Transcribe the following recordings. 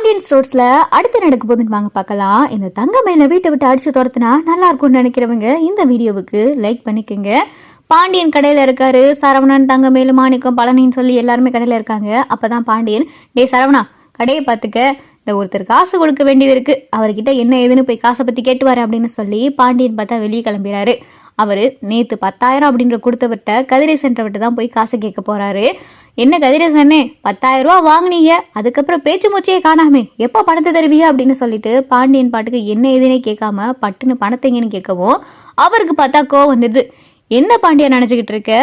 பாண்டியன் ஸ்டோர்ஸ்ல அடுத்து நடக்க போதுன்னு வாங்க பார்க்கலாம். இந்த தங்க மேல வீட்டை விட்டு அடிச்சு துரத்துனா நல்லா இருக்கும்னு நினைக்கிறவங்க இந்த வீடியோவுக்கு லைக் பண்ணிக்கோங்க. பாண்டியன் கடையில் இருக்காரு. சரவணன் தங்கமேலு மாணிக்கம் பழனின்னு சொல்லி எல்லாருமே கடையில் இருக்காங்க. அப்பதான் பாண்டியன் டேய் சரவணா கடையை பார்த்துக்க. இந்த ஒருத்தர் காசு கொடுக்க வேண்டியது இருக்கு அவர்கிட்ட என்ன ஏதுன்னு போய் காசை பத்தி கேட்டு வரேன் அப்படின்னு சொல்லி பாண்டியன் பார்த்தா வெளியே கிளம்பிறாரு. அவர் நேற்று பத்தாயிரம் அப்படின்ற கொடுத்தவர்கிட்ட கதிரேசன்றவர்கிட்ட தான் போய் காசு கேட்க போறாரு. என்ன கதிரேசனே பத்தாயிரம் ரூபா வாங்குனீங்க. அதுக்கப்புறம் பேச்சு மூச்சையே காணாமே. எப்போ பணத்தை தருவீங்க அப்படின்னு சொல்லிட்டு பாண்டியன் பாட்டுக்கு என்ன ஏதுன்னே கேட்காம பட்டுன்னு பணத்தைங்கன்னு கேட்கவும் அவருக்கு பார்த்தா கோவம் வந்துடுது. என்ன பாண்டியன் நினச்சிக்கிட்டு இருக்க?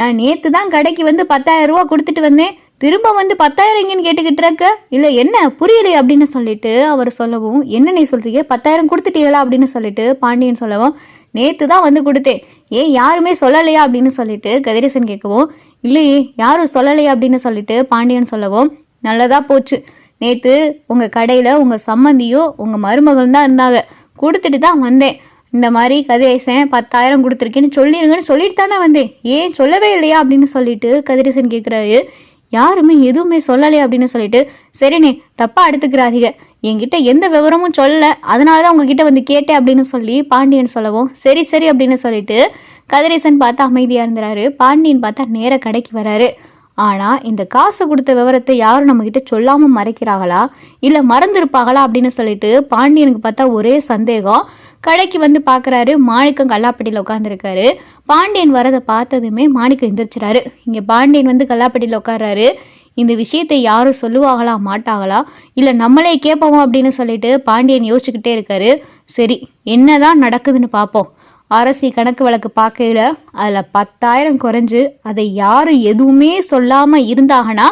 நான் நேற்று தான் கடைக்கு வந்து பத்தாயிரம் ரூபா கொடுத்துட்டு வந்தேன். திரும்ப வந்து பத்தாயிரம் எங்கன்னு கேட்டுக்கிட்டு இருக்க? இல்லை என்ன? புரியலையே அப்படின்னு சொல்லிட்டு அவர் சொல்லவும் என்ன நீ சொல்றீங்க? பத்தாயிரம் கொடுத்துட்டீங்களா அப்படின்னு சொல்லிட்டு பாண்டியன் சொல்லவும் நேற்று தான் வந்து கொடுத்தேன். ஏன் யாருமே சொல்லலையா அப்படின்னு சொல்லிட்டு கதிரேசன் கேட்கவும் இல்லையே யாரும் சொல்லலையா அப்படின்னு சொல்லிட்டு பாண்டியன் சொல்லவும் நல்லதா போச்சு. நேற்று உங்கள் கடையில் உங்கள் சம்மந்தியும் உங்கள் மருமகளும் தான் இருந்தாங்க. கொடுத்துட்டு தான் வந்தேன். இந்த மாதிரி கதிரேசன் பத்தாயிரம் கொடுத்துருக்கேன்னு சொல்லிடுங்கன்னு சொல்லிட்டு தானே வந்தேன். ஏன் சொல்லவே இல்லையா அப்படின்னு சொல்லிட்டு கதிரேசன் கேட்குறாரு யாருமே எதுவுமே சொல்லலையே அப்படின்னு சொல்லிட்டு சரிண்ணே தப்பா எடுத்துக்கிறாதீங்க. என்கிட்ட எந்த விவரமும் சொல்லலை. அதனால தான் உங்ககிட்ட வந்து கேட்டேன் அப்படின்னு சொல்லி பாண்டியன் சொல்லவும் சரி சரி அப்படின்னு சொல்லிட்டு கதிரேசன் பார்த்து அமைதியாக இருந்துறாரு. பாண்டியன் பார்த்தா நேர கடைக்கு வராரு. ஆனால் இந்த காசு கொடுத்த விவரத்தை யாரும் நம்மக்கிட்ட சொல்லாமல் மறைக்கிறாங்களா? இல்லை மறந்துருப்பாங்களா அப்படின்னு சொல்லிட்டு பாண்டியனுக்கு பார்த்தா ஒரே சந்தேகம். கடைக்கு வந்து பார்க்குறாரு. மாணிக்கம் கல்லாப்பட்டியில் உட்காந்துருக்காரு பாண்டியன் வரதை பார்த்ததுமே மாணிக்கம் எந்திரிச்சிறாரு. இங்கே பாண்டியன் வந்து கல்லாப்பட்டியில் உட்காடுறாரு இந்த விஷயத்தை யாரும் சொல்லுவாங்களா மாட்டாங்களா? இல்லை நம்மளே கேட்போம் அப்படின்னு சொல்லிட்டு பாண்டியன் யோசிச்சுக்கிட்டே இருக்காரு. சரி என்னதான் நடக்குதுன்னு பார்ப்போம். அரசி கணக்கு வழக்கு பார்க்கையில் அதில் பத்தாயிரம் குறைஞ்சு அதை யாரும் எதுவுமே சொல்லாமல் இருந்தாங்கன்னா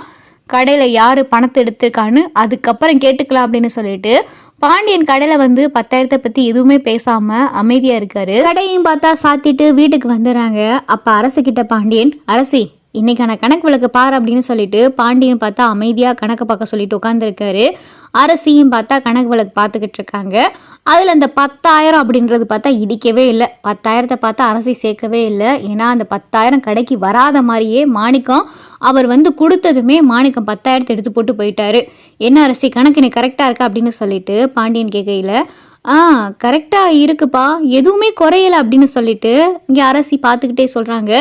கடையில் யார் பணத்தை எடுத்திருக்கான்னு அதுக்கப்புறம் கேட்டுக்கலாம் அப்படின்னு சொல்லிட்டு பாண்டியன் கடையில் வந்து பத்தாயிரத்தை பற்றி எதுவுமே பேசாமல் அமைதியாக இருக்காரு. கடையும் பார்த்தா சாத்திட்டு வீட்டுக்கு வந்துடுறாங்க. அப்போ அரசு கிட்ட பாண்டியன் அரசி இன்னைக்கான கணக்கு விளக்கு பாரு அப்படின்னு சொல்லிட்டு பாண்டியன் பார்த்தா அமைதியாக கணக்கு பார்க்க சொல்லிட்டு உட்காந்துருக்காரு அரசியும் பார்த்தா கணக்கு விளக்கு பார்த்துக்கிட்டு இருக்காங்க. அதில் அந்த பத்தாயிரம் அப்படின்றது பார்த்தா இடிக்கவே இல்லை. பத்தாயிரத்தை பார்த்தா அரசி சேர்க்கவே இல்லை. ஏன்னா அந்த பத்தாயிரம் கடைக்கு வராத மாதிரியே மாணிக்கம் அவர் வந்து கொடுத்ததுமே மாணிக்கம் பத்தாயிரத்தை எடுத்து போட்டு போயிட்டாரு. என்ன அரசி கணக்கு இன்னைக்கு கரெக்டாக இருக்கா அப்படின்னு சொல்லிட்டு பாண்டியன் கேட்கையில் ஆ கரெக்டாக இருக்குப்பா. எதுவுமே குறையலை அப்படின்னு சொல்லிட்டு இங்கே அரசி பார்த்துக்கிட்டே சொல்கிறாங்க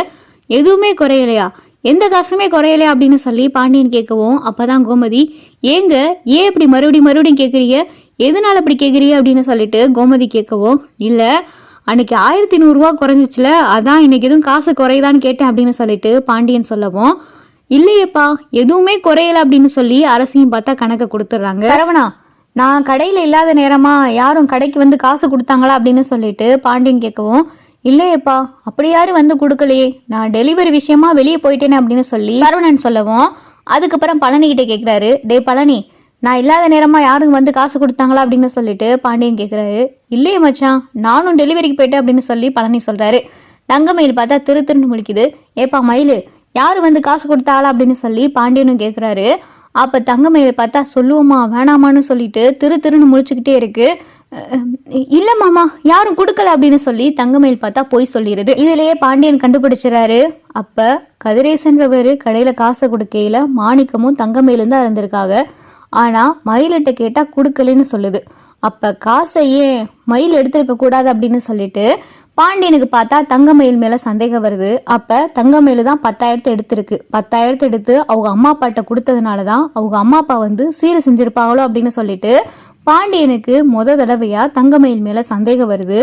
எதுவுமே குறையலையா? எந்த காசுமே குறையல அப்படின்னு சொல்லி பாண்டியன் கேட்கவும் அப்பதான் கோமதி ஏங்க ஏன் இப்படி மறுபடியும் மறுபடியும் கேட்குறீங்க எதனால அப்படி கேட்குறீங்க அப்படின்னு சொல்லிட்டு கோமதி கேட்கவும் இல்லை அன்னைக்கு ஆயிரத்தி நூறுரூவா குறைஞ்சிச்சுல அதான் இன்னைக்கு எதுவும் காசு குறையுதான்னு கேட்டேன் அப்படின்னு சொல்லிட்டு பாண்டியன் சொல்லவும் இல்லையேப்பா எதுவுமே குறையல அப்படின்னு சொல்லி அரசியும் பார்த்தா கணக்கை கொடுத்துட்றாங்க. சரவணா நான் கடையில் இல்லாத நேரமா யாரும் கடைக்கு வந்து காசு கொடுத்தாங்களா அப்படின்னு சொல்லிட்டு பாண்டியன் கேட்கவும் இல்லையேப்பா அப்படி யாரும் வந்து கொடுக்கலையே. நான் டெலிவரி விஷயமா வெளியே போயிட்டேனே அப்படின்னு சொல்லி சரவணன் சொல்லவும் அதுக்கப்புறம் பழனி கிட்ட கேட்குறாரு டே பழனி நான் இல்லாத நேரமா யாரும் வந்து காசு கொடுத்தாங்களா? அப்படின்னு சொல்லிட்டு பாண்டியன் கேட்குறாரு இல்லையே மச்சான் நானும் டெலிவரிக்கு போயிட்டேன் அப்படின்னு சொல்லி பழனி சொல்றாரு. தங்கமயில் பார்த்தா திரு திருன்னு முடிக்குது ஏப்பா மயில் யார் வந்து காசு கொடுத்தாளா அப்படின்னு சொல்லி பாண்டியனும் கேட்குறாரு அப்போ தங்கமயில் பார்த்தா சொல்லுவோமா வேணாமான்னு சொல்லிட்டு திரு திருன்னு முழிச்சுக்கிட்டே இருக்கு. இல்லை மாமா யாரும் கொடுக்கல அப்படின்னு சொல்லி தங்கமயில் பார்த்தா போய் சொல்லிடுது. இதுலயே பாண்டியன் கண்டுபிடிச்சிடறாரு. அப்ப கதிரேசன்றவர் கடையில காசை கொடுக்கையில மாணிக்கமும் தங்கமயிலும் தான் இருந்திருக்காங்க. ஆனா மயிலிட்ட கேட்டா கொடுக்கலன்னு சொல்லுது. அப்ப காசை ஏன் மயில் எடுத்திருக்க கூடாது அப்படின்னு சொல்லிட்டு பாண்டியனுக்கு பார்த்தா தங்கமயில் மேல சந்தேகம் வருது. அப்ப தங்கமயில் தான் பத்தாயிரத்தை எடுத்திருக்கு. பத்தாயிரத்தை எடுத்து அவங்க அம்மா அப்பாட்ட கொடுத்ததுனால தான் அவங்க அம்மா அப்பா வந்து சீர செஞ்சிருப்பாங்களோ அப்படின்னு சொல்லிட்டு பாண்டியனுக்கு முத தடவையா தங்கமயில் மேல சந்தேகம் வருது.